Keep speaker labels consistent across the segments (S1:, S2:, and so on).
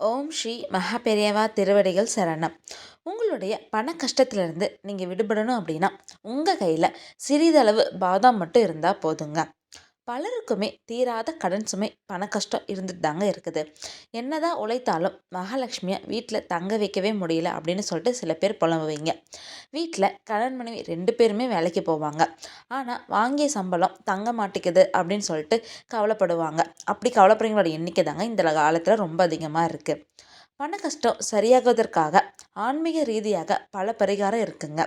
S1: ஓம் ஸ்ரீ மகா பெரியவா திருவடிகள் சரணம். உங்களுடைய பண கஷ்டத்திலிருந்து நீங்கள் விடுபடணும் அப்படின்னா உங்கள் கையில் சிறிதளவு பாதாம் மட்டும் இருந்தால் போதுங்க. பலருக்குமே தீராத கடன் சுமை பண கஷ்டம் இருந்துட்டு தாங்க இருக்குது. என்னதான் உழைத்தாலும் மகாலட்சுமியை வீட்டில் தங்க வைக்கவே முடியல அப்படின்னு சொல்லிட்டு சில பேர் புலம்புவீங்க. வீட்டில் கடன் மனைவி ரெண்டு பேருமே வேலைக்கு போவாங்க. ஆனால் வாங்கிய சம்பளம் தங்க மாட்டேங்குது அப்படின்னு சொல்லிட்டு கவலைப்படுவாங்க. அப்படி கவலைப்படுறவங்களோட எண்ணிக்கை தாங்க இந்த காலத்தில் ரொம்ப அதிகமாக இருக்குது பண கஷ்டம் சரியாகுவதற்காக ஆன்மீக ரீதியாக பல பரிகாரம் இருக்குங்க.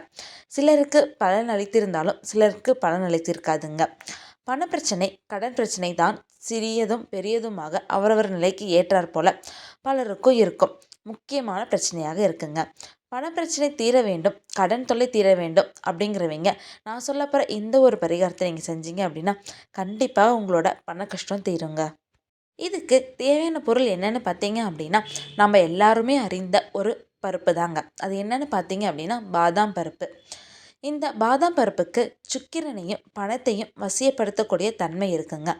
S1: சிலருக்கு பலன் அளித்திருந்தாலும் சிலருக்கு பலன் அளித்திருக்காதுங்க. பணப்பிரச்சனை கடன் பிரச்சனை தான் சிறியதும் பெரியதுமாக அவரவர் நிலைக்கு ஏற்றாற் போல பலருக்கும் இருக்கும். முக்கியமான பிரச்சனையாக இருக்குங்க. பணப்பிரச்சனை தீர வேண்டும் கடன் தொல்லை தீர வேண்டும் அப்படிங்கிறவங்க நான் சொல்ல போகிற இந்த ஒரு பரிகாரத்தை நீங்கள் செஞ்சீங்க அப்படின்னா கண்டிப்பாக உங்களோட பண கஷ்டம் தீருங்க. இதுக்கு தேவையான பொருள் என்னென்னு பார்த்தீங்க அப்படின்னா நம்ம எல்லாருமே அறிந்த ஒரு பருப்பு தாங்க. அது என்னென்னு பார்த்தீங்க அப்படின்னா பாதாம் பருப்பு. இந்த பாதாம் பருப்புக்கு சுக்கிரனையும் பணத்தையும் வசியப்படுத்தக்கூடிய தன்மை இருக்குங்க.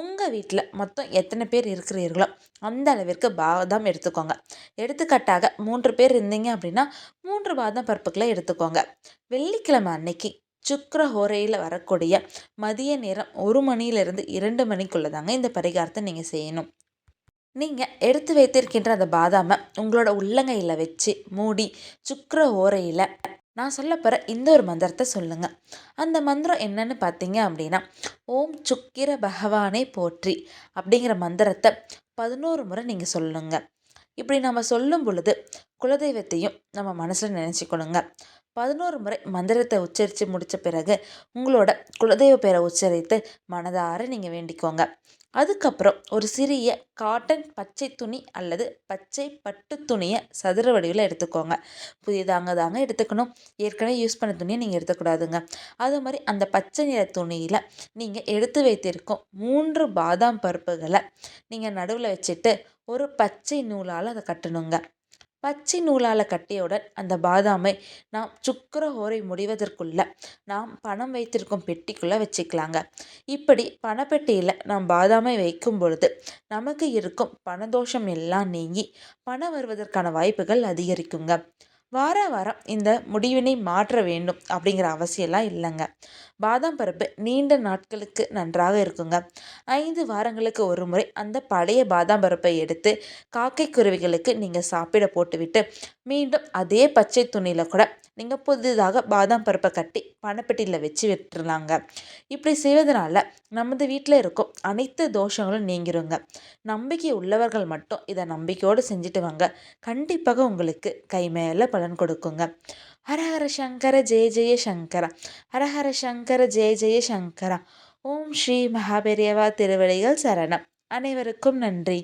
S1: உங்கள் வீட்டில் மொத்தம் எத்தனை பேர் இருக்கிறீர்களோ அந்த அளவிற்கு பாதாம் எடுத்துக்கோங்க. எடுத்துக்காட்டாக மூன்று பேர் இருந்தீங்க அப்படின்னா மூன்று பாதாம் பருப்புகளை எடுத்துக்கோங்க. வெள்ளிக்கிழமை அன்னைக்கு சுக்கர ஹோரையில் வரக்கூடிய மதிய நேரம் ஒரு மணியிலிருந்து இரண்டு மணிக்குள்ளே தாங்க இந்த பரிகாரத்தை நீங்கள் செய்யணும். நீங்கள் எடுத்து வைத்திருக்கின்ற அந்த பாதாமை உங்களோட உள்ளங்கையில் வச்சு மூடி சுக்கர ஓரையில் நான் சொல்ல போகிற இந்த ஒரு மந்திரத்தை சொல்லுங்கள் அந்த மந்திரம் என்னன்னு பார்த்தீங்க அப்படின்னா ஓம் சுக்கிர பகவானே போற்றி அப்படிங்கிற மந்திரத்தை பதினோரு முறை நீங்கள் சொல்லுங்க. இப்படி நம்ம சொல்லும் பொழுது குலதெய்வத்தையும் நம்ம மனசில் நினச்சிக்கணுங்க. பதினோரு முறை மந்திரத்தை உச்சரித்து முடித்த பிறகு உங்களோட குலதெய்வ பேரை உச்சரித்து மனதார நீங்கள் வேண்டிக்கோங்க. அதுக்கப்புறம் ஒரு சிறிய காட்டன் பச்சை துணி அல்லது பச்சை பட்டு துணியை சதுர வடிவில் எடுத்துக்கோங்க. புதியதாங்க தாங்க எடுத்துக்கணும். ஏற்கனவே யூஸ் பண்ண துணியை நீங்கள் எடுத்துக்கூடாதுங்க. அது மாதிரி அந்த பச்சை நிற துணியில் நீங்கள் எடுத்து வைத்திருக்கும் மூன்று பாதாம் பருப்புகளை நீங்கள் நடுவில் வச்சுட்டு ஒரு பச்சை நூலால் அதை கட்டணுங்க. பச்சை நூலால் கட்டியவுடன் அந்த பாதாமை நாம் சுக்கர ஹோரை முடிவதற்குள்ள நாம் பணம் வைத்திருக்கும் பெட்டிக்குள்ளே வச்சுக்கலாங்க. இப்படி பணப்பெட்டியில் நாம் பாதாமை வைக்கும் பொழுது நமக்கு இருக்கும் பணதோஷம் எல்லாம் நீங்கி பணம் வருவதற்கான வாய்ப்புகள் அதிகரிக்குங்க. வார வாரம் இந்த முடிவினை மாற்ற வேண்டும் அப்படிங்கிற அவசியம்லாம் இல்லைங்க. பாதாம் பருப்பு நீண்ட நாட்களுக்கு நன்றாக இருக்குங்க. ஐந்து வாரங்களுக்கு ஒரு முறை அந்த பழைய பாதாம் பருப்பை எடுத்து காக்கை குருவிகளுக்கு நீங்கள் சாப்பிட போட்டுவிட்டு மீண்டும் அதே பச்சை துணியில் கூட நீங்கள் புதிதாக பாதாம் பருப்பை கட்டி பணப்பெட்டியில் வச்சு விட்டுருலாங்க இப்படி செய்வதனால நமது வீட்டில் இருக்கும் அனைத்து தோஷங்களும் நீங்கிருங்க. நம்பிக்கை உள்ளவர்கள் மட்டும் இதை நம்பிக்கையோடு செஞ்சுட்டு வாங்க. கண்டிப்பாக உங்களுக்கு கை மேலே பலன் கொடுக்குங்க. ஹரஹர சங்கர ஜெய ஜெய சங்கர. ஹரஹர சங்கர ஜெய ஜெய சங்கர. ஓம் ஸ்ரீ மகாபெரியவா திருவடிகள் சரணம். அனைவருக்கும் நன்றி.